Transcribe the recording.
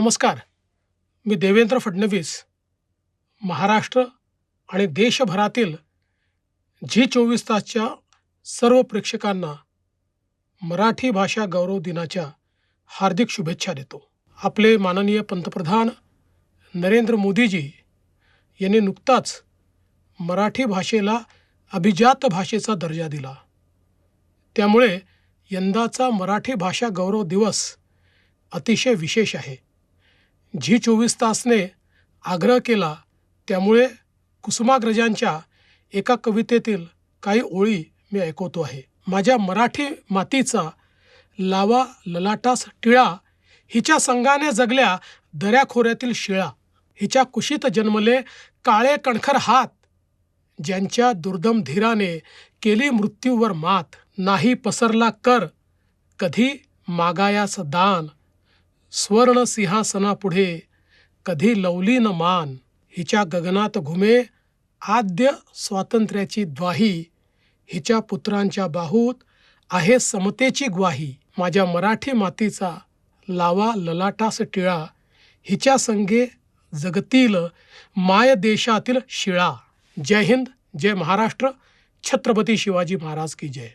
नमस्कार. मी देवेंद्र फडणवीस महाराष्ट्र आणि देशभरातील झी चोवीस तासच्या सर्व प्रेक्षकांना मराठी भाषा गौरव दिनाच्या हार्दिक शुभेच्छा देतो. आपले माननीय पंतप्रधान नरेंद्र मोदीजी यांनी नुकताच मराठी भाषेला अभिजात भाषेचा दर्जा दिला. त्यामुळे यंदाचा मराठी भाषा गौरव दिवस अतिशय विशेष आहे. झी चोवीस तासने आग्रह केला त्यामुळे कुसुमाग्रजांच्या एका कवितेतील काही ओळी मी ऐकवतो आहे. माझ्या मराठी मातीचा लावा ललाटास टिळा हिच्या संगाने जगल्या दऱ्याखोऱ्यातील शिळा हिच्या कुशीत जन्मले काळे कणखर हात ज्यांच्या दुर्दम धीराने केली मृत्यूवर मात. नाही पसरला कर कधी मागायास दान. स्वर्ण सिंहासनापुढे कधी लवली न मान हिच्या गगनात घुमे आद्य स्वातंत्र्याची द्वाही हिच्या पुत्रांच्या बाहूत आहे समतेची ग्वाही माझ्या मराठी मातीचा लावा ललाटास टिळा हिच्या संगे जगतील माय देशातील शिळा. जय हिंद जय महाराष्ट्र छत्रपती शिवाजी महाराज की जय.